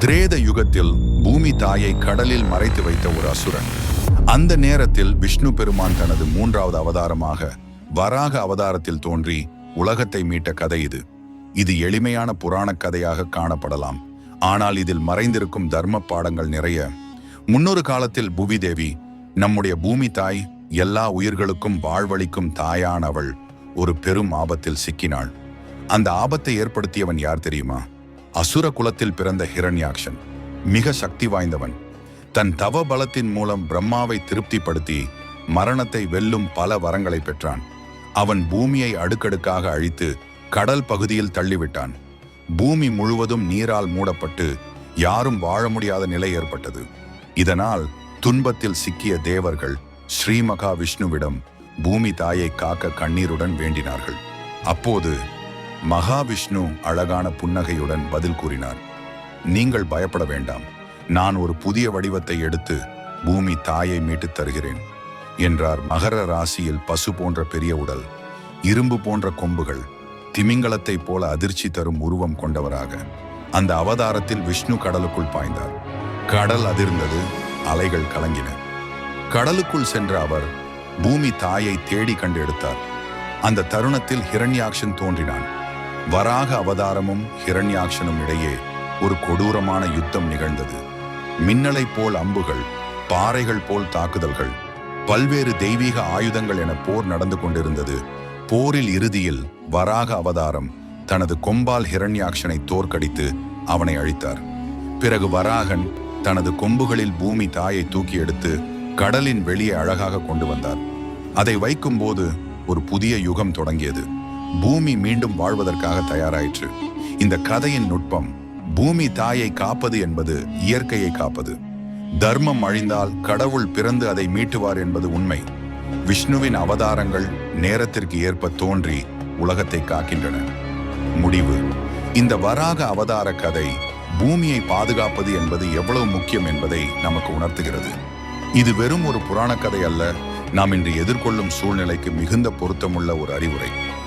திரேத யுகத்தில் பூமி தாயை கடலில் மறைத்து வைத்த ஒரு அசுரன். அந்த நேரத்தில் விஷ்ணு பெருமான் தனது மூன்றாவது அவதாரமாக வராக அவதாரத்தில் தோன்றி உலகத்தை மீட்ட கதை இது. இது எளிமையான புராணக் கதையாக காணப்படலாம். ஆனால் இதில் மறைந்திருக்கும் தர்ம பாடங்கள் நிறைய. முன்னொரு காலத்தில் புவிதேவி நம்முடைய பூமி தாய் எல்லா உயிர்களுக்கும் வாழ்வளிக்கும் தாயானவள் ஒரு பெரும் ஆபத்தில் சிக்கினாள். அந்த ஆபத்தை ஏற்படுத்தியவன் யார் தெரியுமா? அசுர குலத்தில் பிறந்த ஹிரண்யாக்ஷன் மிக சக்தி வாய்ந்தவன். தன் தவ பலத்தின் மூலம் பிரம்மாவை திருப்திப்படுத்தி மரணத்தை வெல்லும் பல வரங்களை பெற்றான். அவன் பூமியை அடுக்கடுக்காக அழித்து கடல் பகுதியில் தள்ளிவிட்டான். பூமி முழுவதும் நீரால் மூடப்பட்டு யாரும் வாழ முடியாத நிலை ஏற்பட்டது. இதனால் துன்பத்தில் சிக்கிய தேவர்கள் ஸ்ரீ மகாவிஷ்ணுவிடம் பூமி தாயை காக்க கண்ணீருடன் வேண்டினார்கள். அப்போது மகாவிஷ்ணு அழகான புன்னகையுடன் பதில் கூறினார். நீங்கள் பயப்பட வேண்டாம். நான் ஒரு புதிய வடிவத்தை எடுத்து பூமி தாயை மீட்டுத் தருகிறேன் என்றார் மகர ராசியில் பசு போன்ற பெரிய உடல். இரும்பு போன்ற கொம்புகள் திமிங்கலத்தைப் போல அதிர்ச்சி தரும் உருவம் கொண்டவராக அந்த அவதாரத்தில் விஷ்ணு கடலுக்குள் பாய்ந்தார். கடல் அதிர்ந்தது அலைகள் கலங்கின. கடலுக்குள் சென்ற அவர் பூமி தாயை தேடி கண்டு எடுத்தார். அந்த தருணத்தில் ஹிரண்யாக்ஷன் தோன்றினான். வராக அவதாரமும் ஹிரண்யாக்ஷனும் இடையே ஒரு கொடூரமான யுத்தம் நிகழ்ந்தது. மின்னலைப் போல் அம்புகள் பாறைகள் போல் தாக்குதல்கள் பல்வேறு தெய்வீக ஆயுதங்கள் என போர் நடந்து கொண்டிருந்தது. போரில் இறுதியில் வராக அவதாரம் தனது கொம்பால் ஹிரண்யாக்ஷனை தோற்கடித்து அவனை அழித்தார். பிறகு வராகன் தனது கொம்புகளில் பூமி தாயை தூக்கி எடுத்து கடலின் வெளியே அழகாக கொண்டு வந்தார். அதை வைக்கும்போது ஒரு புதிய யுகம் தொடங்கியது. பூமி மீண்டும் வாழ்வதற்காக தயாராயிற்று. இந்த கதையின் நுட்பம் பூமி தாயை காப்பது என்பது இயற்கையை காப்பது. தர்மம் அழிந்தால் கடவுள் பிறந்து அதை மீட்டுவார் என்பது உண்மை. விஷ்ணுவின் அவதாரங்கள் நேரத்திற்கு ஏற்ப தோன்றி உலகத்தை காக்கின்றன. முடிவு. இந்த வராக அவதார கதை பூமியை பாதுகாப்பது என்பது எவ்வளவு முக்கியம் என்பதை நமக்கு உணர்த்துகிறது. இது வெறும் ஒரு புராண கதை அல்ல நாம் இன்று எதிர்கொள்ளும் சூழ்நிலைக்கு மிகுந்த பொருத்தமுள்ள ஒரு அறிவுரை.